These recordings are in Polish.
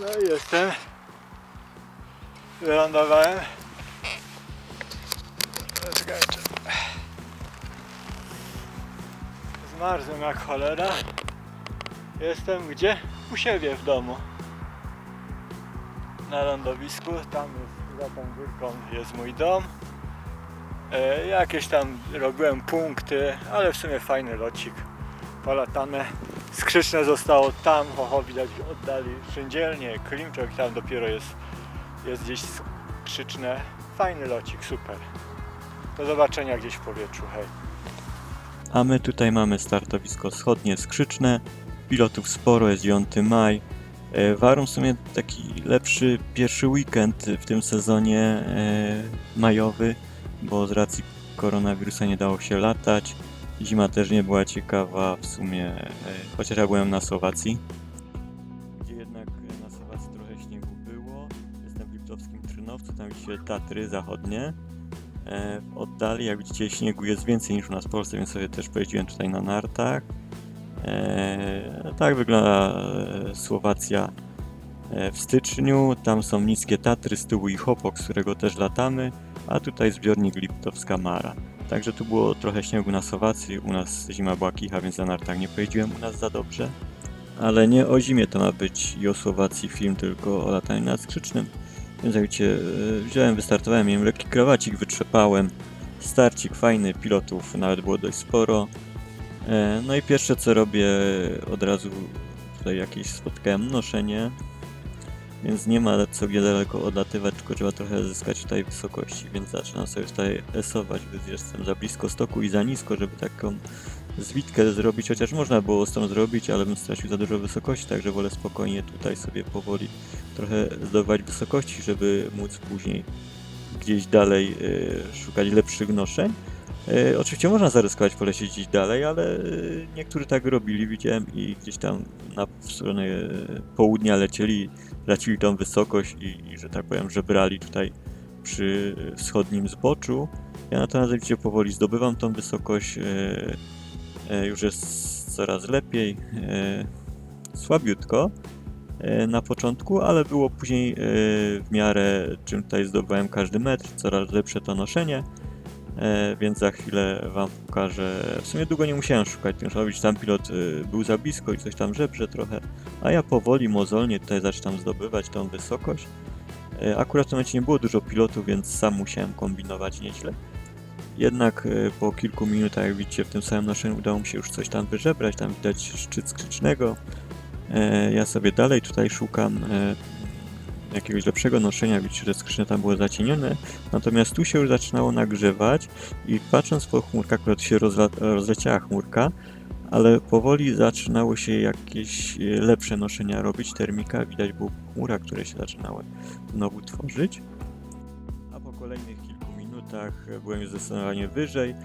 No i jestem. Wylądowałem. Czekajcie. Zmarzłem jak cholera. Jestem gdzie? U siebie w domu. Na lądowisku. Tam jest, za tą górką jest mój dom. E, jakieś tam robiłem punkty, ale w sumie fajny locik. Polatane. Skrzyczne zostało tam, oho, widać oddali szyndzielnie, Klimczok tam dopiero jest, jest gdzieś skrzyczne. Fajny locik, super. Do zobaczenia gdzieś w powietrzu, hej. A my tutaj mamy startowisko wschodnie skrzyczne. Pilotów sporo, jest 9 maj. E, Warum w sumie taki lepszy pierwszy weekend w tym sezonie e, majowy, bo z racji koronawirusa nie dało się latać. Zima też nie była ciekawa w sumie, e, chociaż ja byłem na Słowacji. Gdzie jednak e, na Słowacji trochę śniegu było. Jestem w Liptowskim Trzynowcu, tam widzicie Tatry zachodnie. E, w oddali, jak widzicie, śniegu jest więcej niż u nas w Polsce, więc sobie też pojeździłem tutaj na nartach. Tak wygląda Słowacja w styczniu. Tam są niskie Tatry, z tyłu i Hopok, z którego też latamy, a tutaj zbiornik Liptowska Mara. Także tu było trochę śniegu na Słowacji, u nas zima była kicha, więc na nartach nie pojeździłem u nas za dobrze. Ale nie o zimie to ma być i o Słowacji film, tylko o lataniu nad skrzycznym. Więc jak e, wziąłem, wystartowałem, miałem lekki krawacik, wytrzepałem. Starcik fajny, pilotów nawet było dość sporo. E, No i pierwsze co robię, od razu tutaj jakieś spotkałem noszenie. Więc nie ma gdzie daleko odlatywać, tylko trzeba trochę zyskać tutaj wysokości, więc zaczynam sobie tutaj esować, gdyż jestem za blisko stoku i za nisko, żeby taką zwitkę zrobić, chociaż można było z tą zrobić, ale bym stracił za dużo wysokości, także wolę spokojnie tutaj sobie powoli trochę zdobywać wysokości, żeby móc później gdzieś dalej e, szukać lepszych noszeń. E, oczywiście można zaryskować polecieć gdzieś dalej, ale e, niektórzy tak robili, widziałem i gdzieś tam na w stronę e, południa lecieli, tracili tą wysokość i, i że tak powiem, że brali tutaj przy wschodnim zboczu. Ja natomiast widzicie powoli zdobywam tą wysokość, już jest coraz lepiej, słabiutko na początku, ale było później w miarę czym tutaj zdobywałem każdy metr, coraz lepsze to noszenie. E, więc za chwilę Wam pokażę. W sumie długo nie musiałem szukać, robić tam pilot y, był za blisko i coś tam żebrze trochę, a ja powoli, mozolnie tutaj zaczynam zdobywać tą wysokość. E, akurat w tym momencie nie było dużo pilotów, więc sam musiałem kombinować nieźle. Jednak e, po kilku minutach, jak widzicie, w tym samym noszeniu udało mi się już coś tam wyżebrać, tam widać szczyt skrzycznego. Ja sobie dalej tutaj szukam jakiegoś lepszego noszenia, widzicie, że skrzynie tam były zacienione, natomiast tu się już zaczynało nagrzewać i patrząc po chmurkach, akurat się rozla- rozleciała chmurka, ale powoli zaczynały się jakieś e, lepsze noszenia robić, termika, widać było chmura, które się zaczynały znowu tworzyć. A po kolejnych kilku minutach e, byłem już zdecydowanie wyżej, e,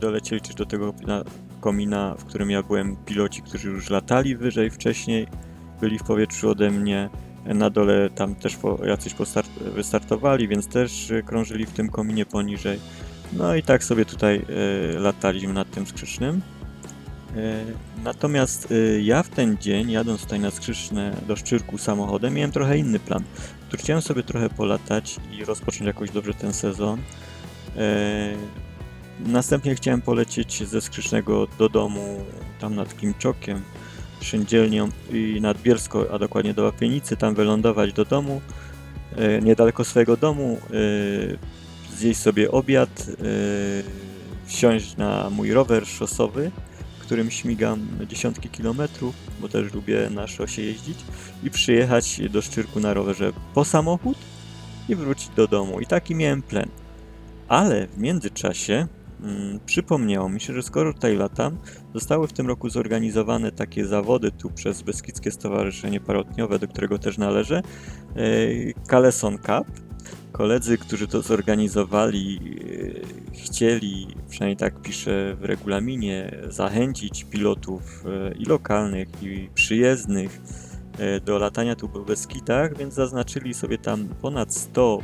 dolecieli też do tego na- komina, w którym ja byłem piloci, którzy już latali wyżej wcześniej, byli w powietrzu ode mnie, na dole tam też jacyś wystartowali, więc też e, krążyli w tym kominie poniżej. No i tak sobie tutaj e, lataliśmy nad tym skrzycznym. E, natomiast ja w ten dzień, jadąc tutaj na skrzyczne do Szczyrku samochodem, miałem trochę inny plan. Tu chciałem sobie trochę polatać i rozpocząć jakoś dobrze ten sezon. Następnie chciałem polecieć ze skrzycznego do domu, tam nad Klimczokiem, Szyndzielnią i nad Biersko, a dokładnie do Łapienicy, tam wylądować do domu, e, niedaleko swojego domu, e, zjeść sobie obiad, e, wsiąść na mój rower szosowy, którym śmigam dziesiątki kilometrów, bo też lubię na szosie jeździć, i przyjechać do Szczyrku na rowerze po samochód i wrócić do domu. I taki miałem plan. Ale w międzyczasie mm, przypomniało mi się, że skoro tutaj latam, zostały w tym roku zorganizowane takie zawody tu przez Beskidzkie Stowarzyszenie Parotniowe, do którego też należę, e, Kaleson Cup. Koledzy, którzy to zorganizowali, e, chcieli, przynajmniej tak pisze w regulaminie, zachęcić pilotów e, i lokalnych, i przyjezdnych do latania tu po Beskidach, więc zaznaczyli sobie tam ponad 100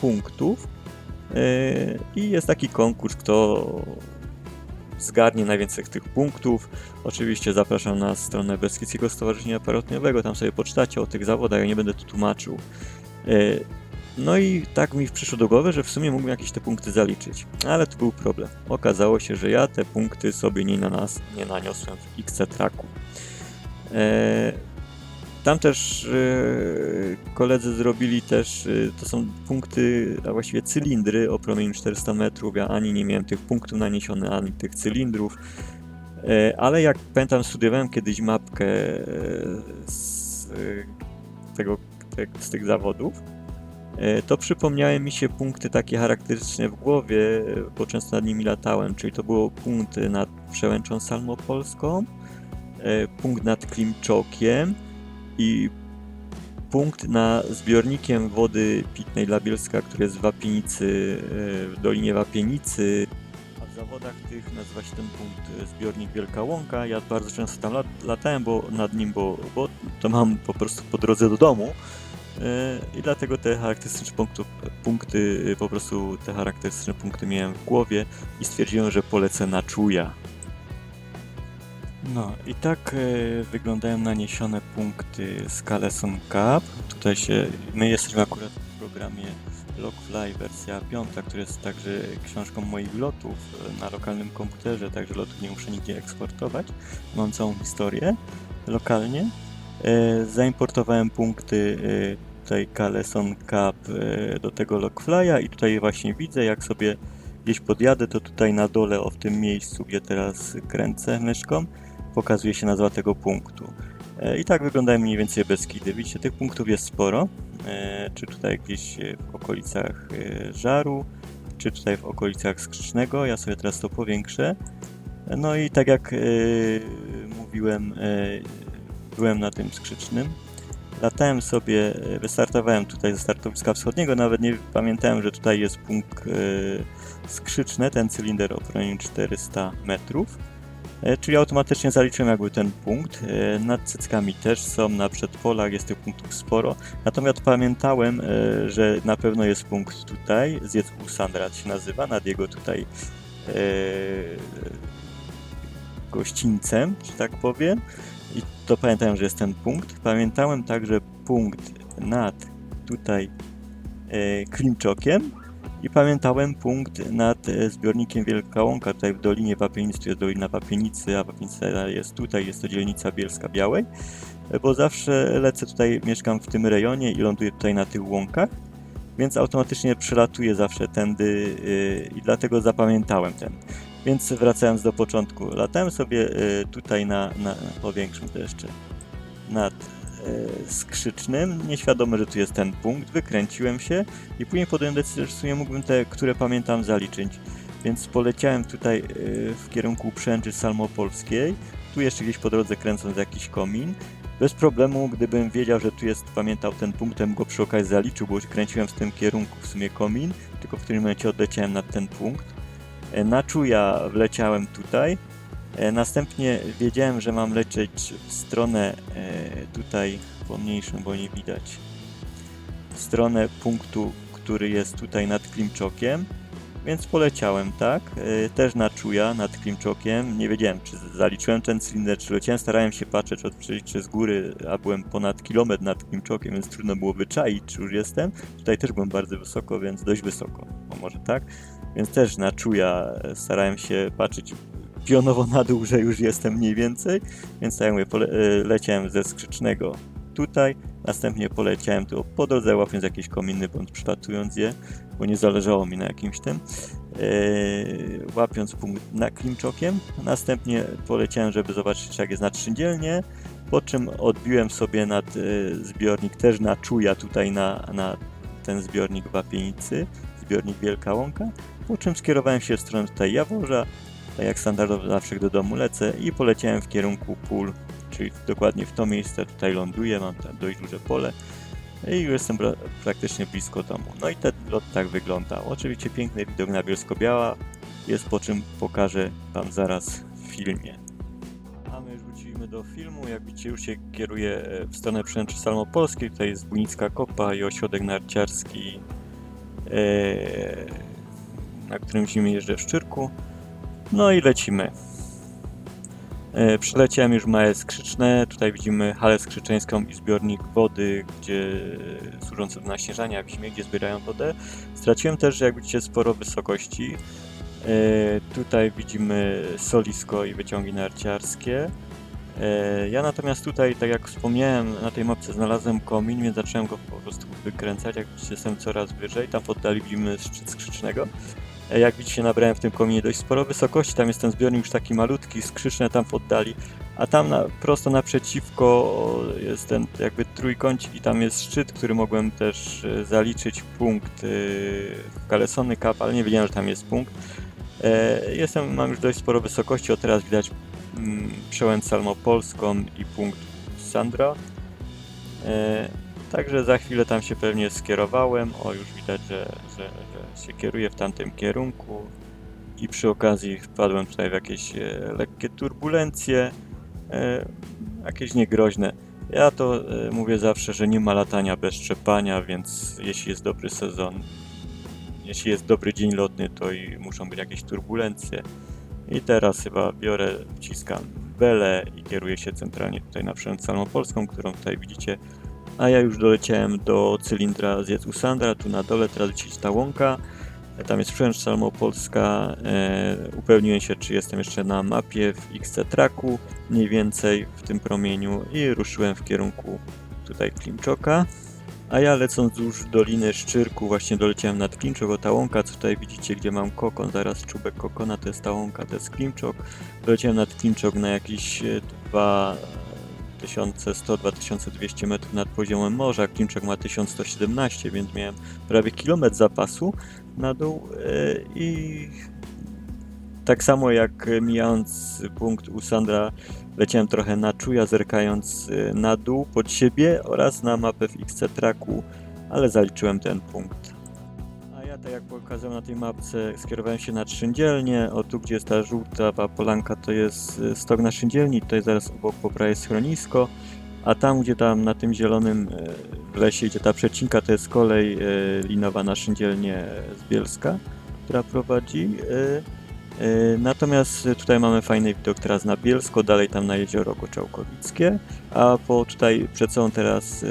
punktów i jest taki konkurs, kto zgarnie najwięcej tych punktów. Oczywiście zapraszam na stronę Beskidzkiego Stowarzyszenia Parotniowego, tam sobie poczytacie o tych zawodach, ja nie będę tu tłumaczył. E, No i tak mi przyszło do głowy, że w sumie mógłbym jakieś te punkty zaliczyć, ale tu był problem. Okazało się, że ja te punkty sobie nie, nanas- nie naniosłem w XC Tracku. Tam też e, koledzy zrobili też, e, to są punkty, a właściwie cylindry o promieniu 400 metrów. Ja ani nie miałem tych punktów naniesionych, ani tych cylindrów. E, Ale jak pamiętam, studiowałem kiedyś mapkę e, z, e, tego, te, z tych zawodów. To przypomniały mi się punkty takie charakterystyczne w głowie, bo często nad nimi latałem, czyli to było punkt nad Przełęczą Salmopolską, punkt nad Klimczokiem i punkt na zbiornikiem wody pitnej dla Bielska, który jest w Wapienicy, e, w Dolinie Wapienicy. A w zawodach tych nazywa się ten punkt e, zbiornik Wielka Łąka. Ja bardzo często tam lat, latałem bo, nad nim, bo, bo to mam po prostu po drodze do domu. E, I dlatego te charakterystyczne punktów, punkty, po prostu te charakterystyczne punkty miałem w głowie i stwierdziłem, że polecę na czuja. No i tak e, wyglądają naniesione punkty z Caleson Cup. Tutaj się, my jesteśmy akurat w programie Logfly wersja 5, który jest także książką moich lotów e, na lokalnym komputerze, także lotów nie muszę nigdzie eksportować. Mam całą historię lokalnie. E, zaimportowałem punkty tutaj Caleson Cup do tego Logfly'a i tutaj właśnie widzę, jak sobie gdzieś podjadę, to tutaj na dole, o w tym miejscu, gdzie teraz kręcę myszką, pokazuje się nazwa tego punktu. E, I tak wyglądają mniej więcej Beskidy. Widzicie, tych punktów jest sporo. E, Czy tutaj gdzieś e, w okolicach Żaru, czy tutaj w okolicach Skrzycznego. Ja sobie teraz to powiększę. No i tak jak mówiłem, byłem na tym Skrzycznym. Latałem sobie, wystartowałem tutaj ze startowiska wschodniego, nawet nie pamiętałem, że tutaj jest punkt skrzyczny, ten cylinder o promieniu 400 metrów. E, Czyli automatycznie zaliczyłem jakby ten punkt. E, Nad cyckami też są, na przedpolach jest tych punktów sporo. Natomiast pamiętałem, e, że na pewno jest punkt tutaj, zjedz u Sandra się nazywa, nad jego tutaj e, gościńcem, że tak powiem. I to pamiętałem, że jest ten punkt. Pamiętałem także punkt nad tutaj e, Klimczokiem i pamiętałem punkt nad e, zbiornikiem Wielka Łąka, tutaj w Dolinie Wapienicy, jest Dolina Wapienicy, a Wapienica jest tutaj, jest to dzielnica Bielska Białej, e, bo zawsze lecę tutaj, mieszkam w tym rejonie i ląduję tutaj na tych łąkach, więc automatycznie przylatuję zawsze tędy e, i dlatego zapamiętałem ten. Więc wracając do początku, latałem sobie tutaj na, na powiększym to jeszcze, nad skrzycznym, nieświadomy, że tu jest ten punkt, wykręciłem się i później podjąłem decyzję, że w sumie mógłbym te, które pamiętam, zaliczyć. Więc poleciałem tutaj e, w kierunku Przęczy Salmopolskiej, tu jeszcze gdzieś po drodze kręcąc jakiś komin. Bez problemu, gdybym wiedział, że tu jest, pamiętał ten punkt, bym go przy okazji zaliczył, bo kręciłem w tym kierunku w sumie komin, tylko w którym momencie odleciałem nad ten punkt. E, Na czuja wleciałem tutaj, E, Następnie wiedziałem, że mam lecieć w stronę e, tutaj pomniejszą, bo nie widać. W stronę punktu, który jest tutaj nad Klimczokiem. Więc poleciałem, tak? E, Też na czuja nad Klimczokiem. Nie wiedziałem, czy zaliczyłem ten cylinder, czy leciałem. Starałem się patrzeć, czy, czy z góry, a byłem ponad kilometr nad Klimczokiem, więc trudno było wyczaić, czy już jestem. Tutaj też byłem bardzo wysoko, więc dość wysoko. Może tak? Więc też na czuja e, starałem się patrzeć pionowo na dół, że już jestem mniej więcej, więc tak jak mówię, pole- e, leciałem ze skrzycznego tutaj, następnie poleciałem tu po drodze łapiąc jakieś kominy bądź przylatując je, bo nie zależało mi na jakimś tym, e, łapiąc punkt na Klimczokiem, następnie poleciałem, żeby zobaczyć jak jest na Trzyndzielnie, po czym odbiłem sobie nad e, zbiornik też na czuja tutaj na, na ten zbiornik Wapienicy, zbiornik Wielka Łąka, po czym skierowałem się w stronę tutaj Jaworza, tak jak standardowo zawsze do domu lecę i poleciałem w kierunku pól, czyli dokładnie w to miejsce, tutaj ląduję, mam tam dość duże pole i już jestem pra- praktycznie blisko domu. No i ten lot tak wyglądał. Oczywiście piękny widok na Bielsko-Biała jest, po czym pokażę Wam zaraz w filmie. A my już wróciliśmy do filmu, jak widzicie już się kieruję e, w stronę Przęczy Salmopolskiej, tutaj jest Bunicka Kopa i ośrodek narciarski, e, na którym zimie jeżdżę w Szczyrku. No i lecimy. E, Przyleciałem już małe skrzyczne. Tutaj widzimy halę skrzyczeńską i zbiornik wody, gdzie służący do naśnieżania w zimie, gdzie zbierają wodę. Straciłem też, jak widzicie, sporo wysokości. E, Tutaj widzimy solisko i wyciągi narciarskie. E, Ja natomiast tutaj, tak jak wspomniałem, na tej mapce znalazłem komin, więc zacząłem go po prostu wykręcać. Jak widzicie, jestem coraz wyżej. Tam w oddali widzimy szczyt skrzycznego. Jak widzicie, nabrałem w tym kominie dość sporo wysokości. Tam jest ten zbiornik już taki malutki, skrzyczne tam w oddali. A tam na, prosto naprzeciwko jest ten jakby trójkącik i tam jest szczyt, który mogłem też e, zaliczyć punkt w Kalesony Cup, ale nie wiedziałem, że tam jest punkt. E, Jestem, mam już dość sporo wysokości, o teraz widać mm, przełęcz Salmopolską i punkt Sandra. Także za chwilę tam się pewnie skierowałem. O, już widać, że, że, że się kieruję w tamtym kierunku. I przy okazji wpadłem tutaj w jakieś e, lekkie turbulencje, e, jakieś niegroźne. Ja to e, mówię zawsze, że nie ma latania bez szczepania, więc jeśli jest dobry sezon, jeśli jest dobry dzień lotny, to i muszą być jakieś turbulencje. I teraz chyba biorę, wciskam belę i kieruję się centralnie tutaj na przełęcz salmopolską, którą tutaj widzicie a ja już doleciałem do cylindra z Usandra, tu na dole teraz widzicie ta łąka, E, tam jest French Salmopolska, e, upewniłem się czy jestem jeszcze na mapie w XC Tracku, mniej więcej w tym promieniu i ruszyłem w kierunku tutaj Klimczoka. A ja lecąc wzdłuż Doliny Szczyrku właśnie doleciałem nad Klimczok, o ta łąka, co tutaj widzicie, gdzie mam kokon, zaraz czubek kokona, to jest ta łąka, to jest Klimczok. Doleciałem nad Klimczok na jakieś e, dwa 1100-2200 metrów nad poziomem morza, Klimczak ma 1117, więc miałem prawie kilometr zapasu na dół e, i tak samo jak mijając punkt u Sandra leciałem trochę na czuja, zerkając e, na dół pod siebie oraz na mapę w XC Tracku, ale zaliczyłem ten punkt. Tak jak pokazałem na tej mapce, skierowałem się na Trzyndzielnię. O tu, gdzie jest ta żółta polanka, to jest e, stok na Trzyndzielni. Tutaj zaraz obok po prawej jest schronisko. A tam, gdzie tam na tym zielonym w lesie idzie ta przecinka, to jest kolej e, linowa na Szyndzielnię z Bielska, która prowadzi. Natomiast tutaj mamy fajny widok teraz na Bielsko, dalej tam na jezioro Koczałkowickie, a po tutaj przed sobą teraz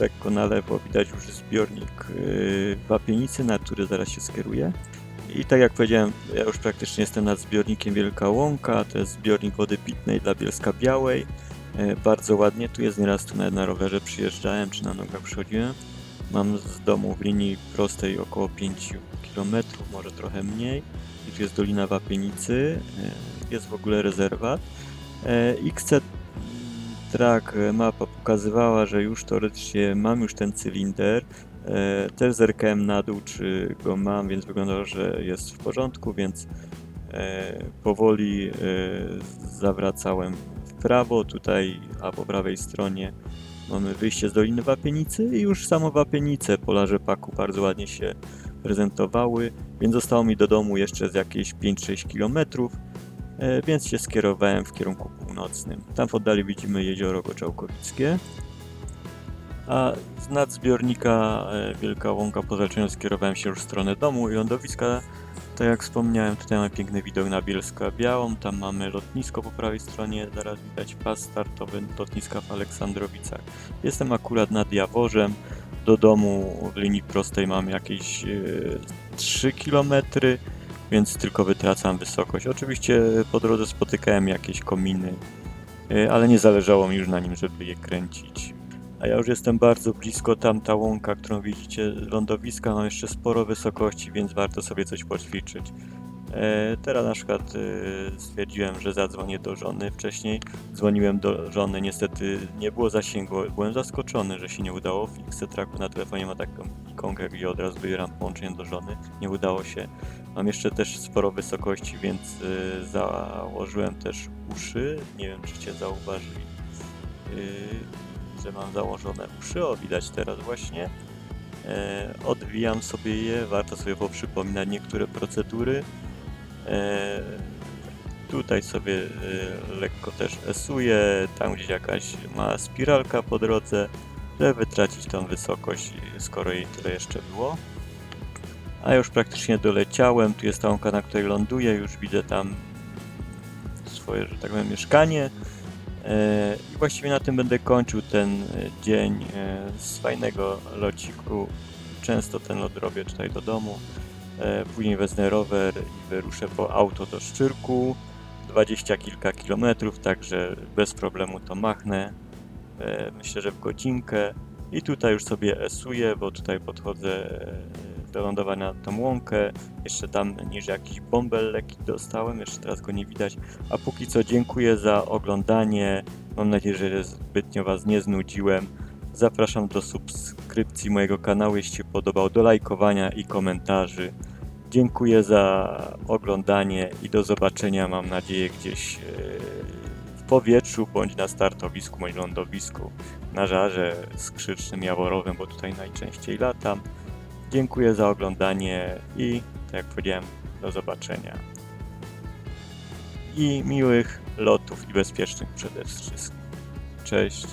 lekko na lewo widać już zbiornik yy, Wapienicy, na który zaraz się skieruję. I tak jak powiedziałem, ja już praktycznie jestem nad zbiornikiem Wielka Łąka, to jest zbiornik wody pitnej dla Bielska Białej. E, Bardzo ładnie, tu jest nieraz tu nawet na rowerze przyjeżdżałem, czy na nogach przychodziłem. Mam z domu w linii prostej około 5 km, może trochę mniej. I tu jest Dolina Wapienicy, e, jest w ogóle rezerwat. XC Track e, mapa pokazywała, że już teoretycznie mam już ten cylinder. E, Też zerkałem na dół, czy go mam, więc wyglądało, że jest w porządku, więc e, powoli e, zawracałem w prawo. Tutaj, a po prawej stronie mamy wyjście z Doliny Wapienicy i już samo Wapienice pola rzepaku bardzo ładnie się prezentowały, więc zostało mi do domu jeszcze z jakieś 5-6 kilometrów. E, więc się skierowałem w kierunku północnym. Tam w oddali widzimy jezioro Goczałkowickie. A z nadzbiornika e, Wielka Łąka po zaczęciu skierowałem się już w stronę domu i lądowiska. Tak jak wspomniałem, tutaj mamy piękny widok na Bielska Białą, tam mamy lotnisko po prawej stronie, zaraz widać pas startowy lotniska w Aleksandrowicach. Jestem akurat nad Jaworzem, do domu w linii prostej mam jakieś e, 3 kilometry więc tylko wytracam wysokość. Oczywiście po drodze spotykałem jakieś kominy, y, ale nie zależało mi już na nim, żeby je kręcić. A ja już jestem bardzo blisko tam ta łąka, którą widzicie, lądowiska, mam jeszcze sporo wysokości, więc warto sobie coś poćwiczyć. E, Teraz na przykład e, stwierdziłem, że zadzwonię do żony. Wcześniej dzwoniłem do żony, niestety nie było zasięgu. Byłem zaskoczony, że się nie udało. W X-Tracku na telefonie ma taką ikonkę, gdzie od razu wybieram połączenie do żony. Nie udało się. Mam jeszcze też sporo wysokości, więc e, założyłem też uszy. Nie wiem, czy cię zauważyli, że mam założone uszy. O, widać teraz właśnie. Odwijam sobie je, warto sobie poprzypominać niektóre procedury. E, Tutaj sobie e, lekko też esuję, tam gdzieś jakaś ma spiralka po drodze, żeby tracić tą wysokość, skoro jej tyle jeszcze było. A już praktycznie doleciałem, tu jest ta łąka, na której ląduję, już widzę tam swoje, że tak powiem, mieszkanie. E, I właściwie na tym będę kończył ten dzień z fajnego lociku. Często ten lot robię tutaj do domu. E, Później wezmę rower i wyruszę po auto do Szczyrku. 20 kilka kilometrów, także bez problemu to machnę. E, Myślę, że w godzinkę. I tutaj już sobie esuję, bo tutaj podchodzę e, do lądowania na tą łąkę. Jeszcze tam niżej jakiś bąbel lekki dostałem, jeszcze teraz go nie widać. A póki co dziękuję za oglądanie. Mam nadzieję, że zbytnio Was nie znudziłem. Zapraszam do subskrypcji mojego kanału, jeśli się podobał, do lajkowania i komentarzy. Dziękuję za oglądanie i do zobaczenia, mam nadzieję, gdzieś e, w powietrzu, bądź na startowisku, bądź lądowisku, na żarze skrzycznym, jaworowym, bo tutaj najczęściej latam. Dziękuję za oglądanie i, tak jak powiedziałem, do zobaczenia. I miłych lotów i bezpiecznych przede wszystkim. Cześć.